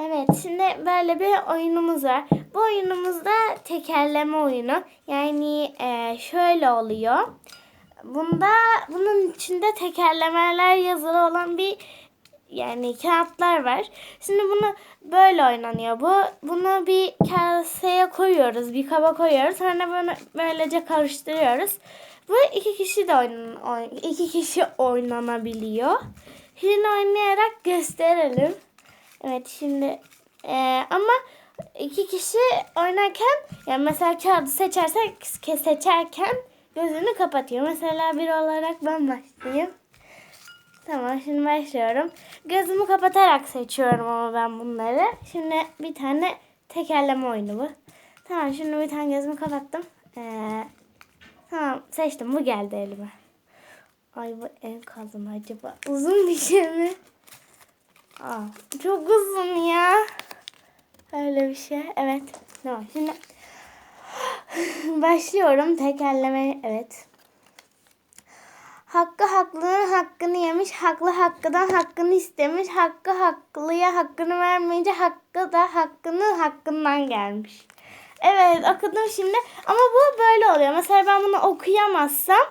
Evet şimdi böyle bir oyunumuz var. Bu oyunumuzda tekerleme oyunu. Yani e, şöyle oluyor. Bunda bunun içinde tekerlemeler yazılı olan bir yani kağıtlar var. Şimdi bunu böyle oynanıyor. Bu bunu bir kaseye koyuyoruz, bir kaba koyuyoruz. Sonra bunu böylece karıştırıyoruz. Bu iki kişi de oynan, oyn- iki kişi oynanabiliyor. Şimdi oynayarak gösterelim. Evet şimdi eee, ama iki kişi oynarken yani mesela kağıdı seçersek ke- seçerken gözünü kapatıyor. Mesela bir olarak ben başlayayım. Tamam şimdi başlıyorum. Gözümü kapatarak seçiyorum ama ben bunları. Şimdi bir tane tekerleme oyunu bu. Tamam şimdi bir tane gözümü kapattım. Ee, tamam seçtim bu geldi elime. Ay bu en kaldı mı acaba? Uzun bir şey mi? Aa, çok uzun ya. Öyle bir şey. Evet. Tamam şimdi başlıyorum tekerleme. Evet. Hakkı haklının hakkını yemiş, haklı hakkıdan hakkını istemiş, hakkı haklıya hakkını vermeyince hakkı da hakkını hakkından gelmiş. Evet okudum şimdi ama bu böyle oluyor. Mesela ben bunu okuyamazsam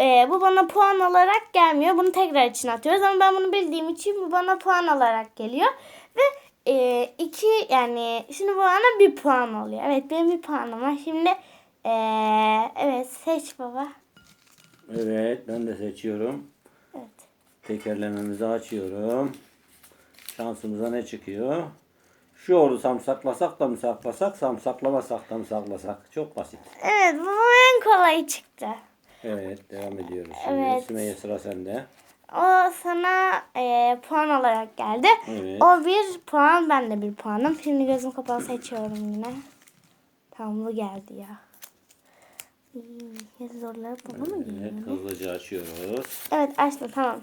e, bu bana puan olarak gelmiyor. Bunu tekrar içine atıyoruz ama ben bunu bildiğim için bu bana puan olarak geliyor. Ve e, iki yani şimdi bu bana bir puan oluyor. Evet benim bir puanım var. Şimdi e, evet seç baba. Evet ben de seçiyorum. Evet. Tekerlememizi açıyorum. Şansımıza ne çıkıyor? Şu oldu samsaklasak da mı saklasak, samsaklamasak da mı saklasak? Çok basit. Evet bu en kolay çıktı. Evet devam ediyoruz şimdi. Evet. Sümeyye sıra sende. O sana e, puan olarak geldi. Evet. O bir puan ben de bir puanım. Şimdi gözüm kapalı seçiyorum yine. Tamam bu geldi ya. İyi, zorları baba mı geliyor? Evet hızlıca açıyoruz. Evet açtım tamam.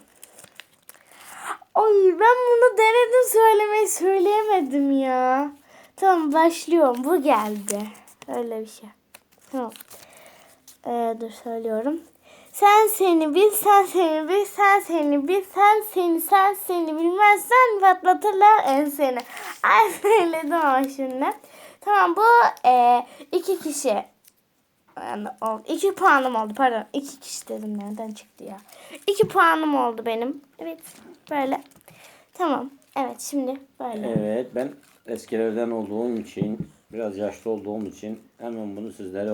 Ay ben bunu denedim söylemeyi söyleyemedim ya. Tamam başlıyorum. Bu geldi. Öyle bir şey. Tamam. Ee, dur söylüyorum. Sen seni bil, sen seni bil, sen seni bil, sen seni, sen seni bilmezsen patlatırlar enseni. Ay söyledim ama şimdi. Tamam bu e, iki kişi yani oldu. İki puanım oldu pardon. İki kişi dedim nereden çıktı ya. İki puanım oldu benim. Evet böyle. Tamam. Evet şimdi böyle. Evet ben eskilerden olduğum için, biraz yaşlı olduğum için hemen bunu sizlere